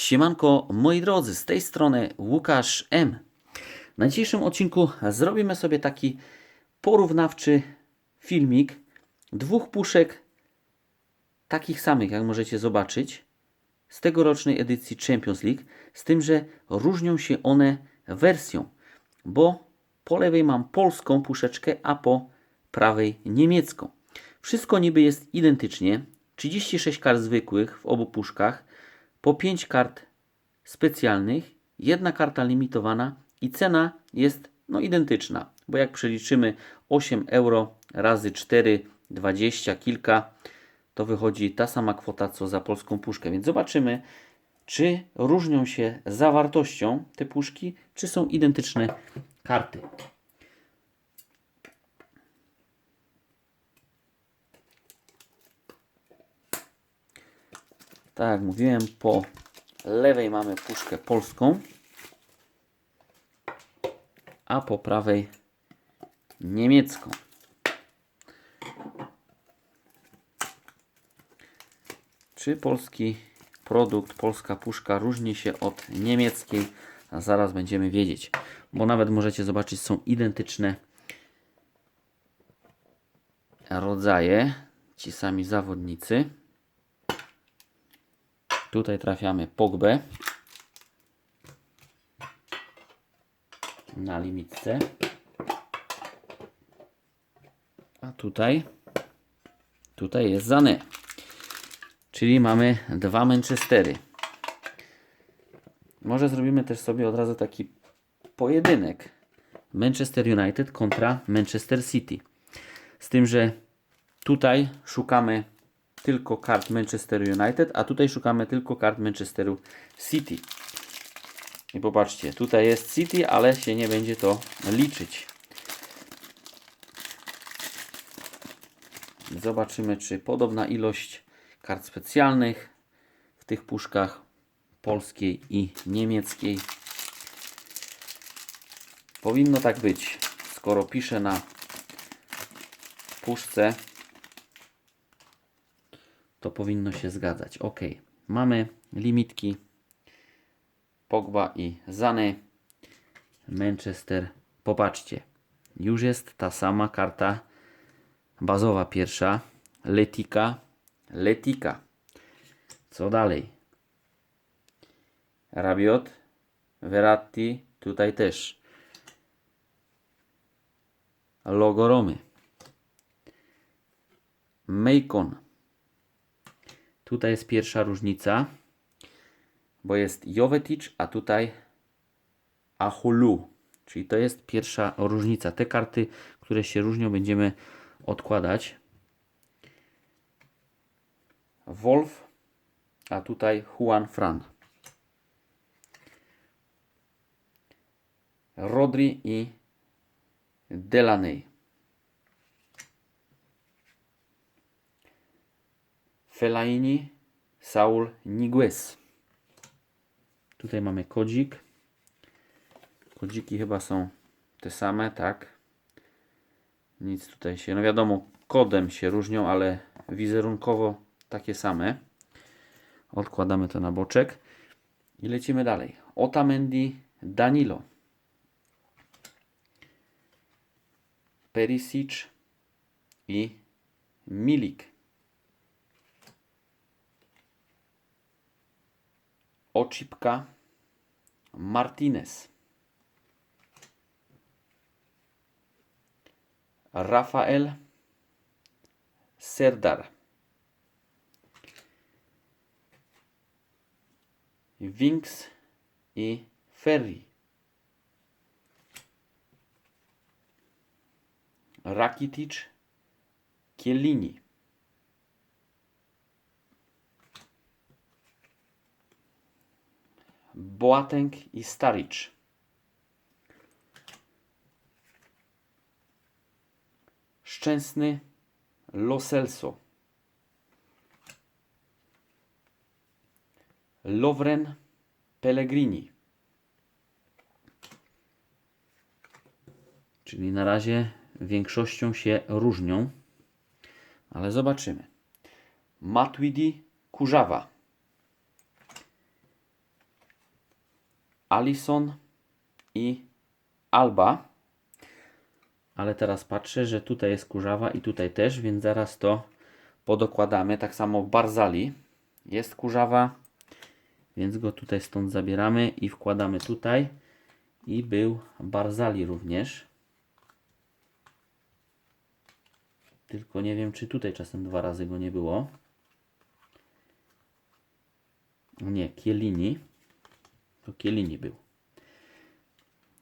Siemanko, moi drodzy, z tej strony Łukasz M. Na dzisiejszym odcinku zrobimy sobie taki porównawczy filmik dwóch puszek takich samych, jak możecie zobaczyć, z tegorocznej edycji Champions League, z tym, że różnią się one wersją, bo po lewej mam polską puszeczkę, a po prawej niemiecką. Wszystko niby jest identycznie, 36 kart zwykłych w obu puszkach, po 5 kart specjalnych, jedna karta limitowana i cena jest no identyczna, bo jak przeliczymy 8 euro razy 4, 20 kilka, to wychodzi ta sama kwota co za polską puszkę. Więc zobaczymy, czy różnią się zawartością te puszki, czy są identyczne karty. Tak jak mówiłem, po lewej mamy puszkę polską, a po prawej niemiecką. Czy polski produkt, polska puszka różni się od niemieckiej? A zaraz będziemy wiedzieć, bo nawet możecie zobaczyć, są identyczne rodzaje, ci sami zawodnicy. Tutaj trafiamy Pogbę na limitce. A tutaj tutaj jest Zane. Czyli mamy dwa Manchestery. Może zrobimy też sobie od razu taki pojedynek. Manchester United kontra Manchester City. Z tym, że tutaj szukamy tylko kart Manchester United, a tutaj szukamy tylko kart Manchesteru City. I popatrzcie, tutaj jest City, ale się nie będzie to liczyć. Zobaczymy, czy podobna ilość kart specjalnych w tych puszkach polskiej i niemieckiej. Powinno tak być, skoro piszę na puszce to powinno się zgadzać. Ok, mamy limitki Pogba i Zane. Manchester. Popatrzcie, już jest ta sama karta bazowa pierwsza. Letika. Letika. Co dalej? Rabiot. Verratti. Tutaj też. Logo Romy. Tutaj jest pierwsza różnica, bo jest Jovetic, a tutaj Ahulu. Czyli to jest pierwsza różnica. Te karty, które się różnią, będziemy odkładać. Wolf, a tutaj Juan Fran. Rodri i Delaney. Fellaini, Saul Niguez. Tutaj mamy kodzik. Kodziki chyba są te same, tak? Nic tutaj się, no wiadomo, kodem się różnią, ale wizerunkowo takie same. Odkładamy to na boczek i lecimy dalej. Otamendi, Danilo. Perisic i Milik. Oczipka Martinez. Rafael Serdar. Winks i Ferry. Rakitic Kielini. Boateng i Staric. Szczęsny Lo Celso. Lovren Pellegrini. Czyli na razie większością się różnią, ale zobaczymy. Matuidi Kurzawa. Alison i Alba. Ale teraz patrzę, że tutaj jest kurzawa i tutaj też, więc zaraz to podokładamy. Tak samo Barzali jest kurzawa, więc go tutaj stąd zabieramy i wkładamy tutaj. I był Barzali również. Tylko nie wiem, czy tutaj czasem dwa razy go nie było. Nie, Kielini. To Kielini był.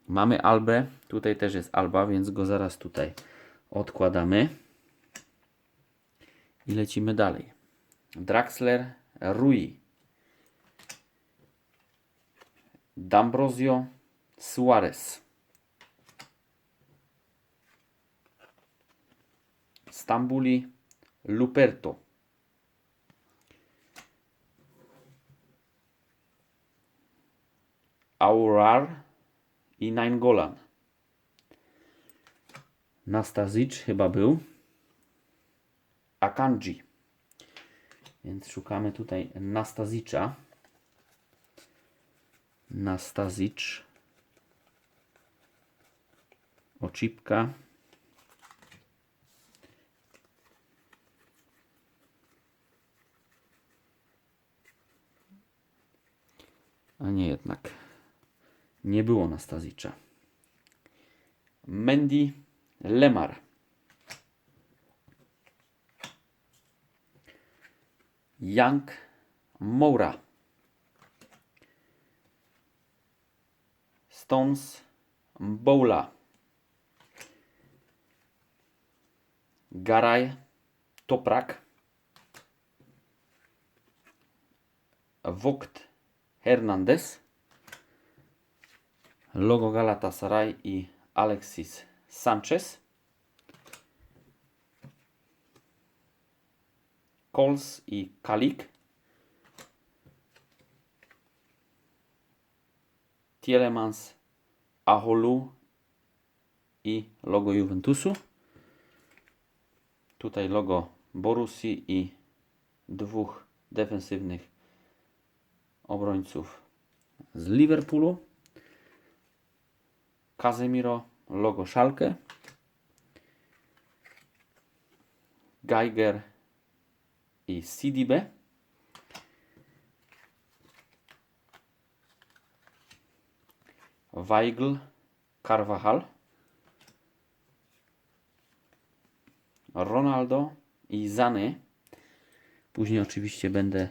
Mamy Albę. Tutaj też jest Alba, więc go zaraz tutaj odkładamy. I lecimy dalej. Draxler Rui. D'Ambrosio Suarez. Stambuli Luperto. Aurar i Nainggolan. Nastazic chyba był. Akanji. Więc szukamy tutaj Nastazicza. Nastazic. Oczipka. A nie jednak. Nie było Nastazicza. Mendy Lemar. Young Moura. Stones Bowla. Garaj Toprak. Vogt Hernandez. Logo Galatasaray i Alexis Sanchez. Coles i Kalik. Tielemans, Aholu i logo Juventusu. Tutaj logo Borusi i dwóch defensywnych obrońców z Liverpoolu. Casemiro, logo Schalke. Geiger i Sidibe. Weigl, Carvajal. Ronaldo i Zany. Później oczywiście będę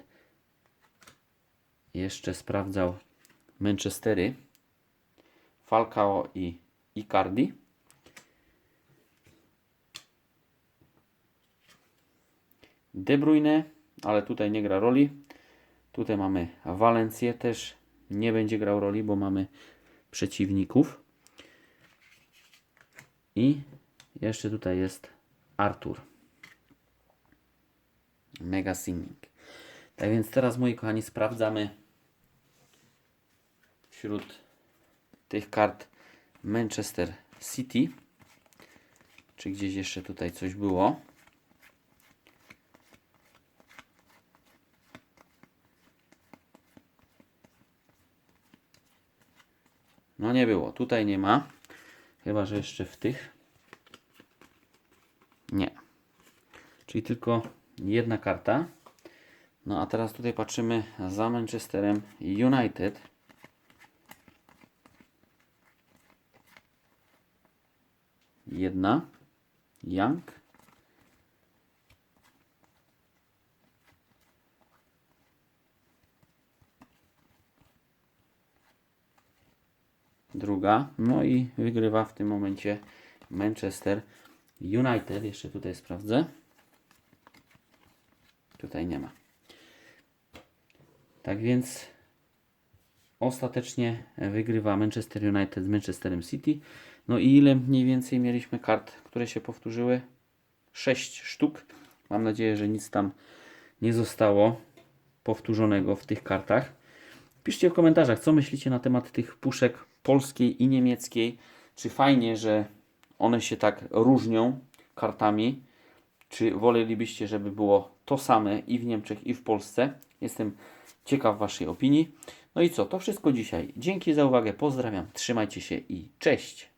jeszcze sprawdzał Manchestery. Falcao i Icardi. De Bruyne, ale tutaj nie gra roli. Tutaj mamy Valencję, też nie będzie grał roli, bo mamy przeciwników. I jeszcze tutaj jest Artur. Mega Singing. Tak więc teraz, moi kochani, sprawdzamy wśród tych kart Manchester City. Czy gdzieś jeszcze tutaj coś było? No nie było. Tutaj nie ma. Chyba, że jeszcze w tych. Nie. Czyli tylko jedna karta. No a teraz tutaj patrzymy za Manchesterem United. Jedna. Young. Druga. No i wygrywa w tym momencie Manchester United. Jeszcze tutaj sprawdzę. Tutaj nie ma. Tak więc ostatecznie wygrywa Manchester United z Manchesterem City. No i ile mniej więcej mieliśmy kart, które się powtórzyły? 6 sztuk. Mam nadzieję, że nic tam nie zostało powtórzonego w tych kartach. Piszcie w komentarzach, co myślicie na temat tych puszek polskiej i niemieckiej. Czy fajnie, że one się tak różnią kartami? Czy wolelibyście, żeby było to same i w Niemczech, i w Polsce. Jestem ciekaw Waszej opinii. No i co, to wszystko dzisiaj. Dzięki za uwagę, pozdrawiam, trzymajcie się i cześć.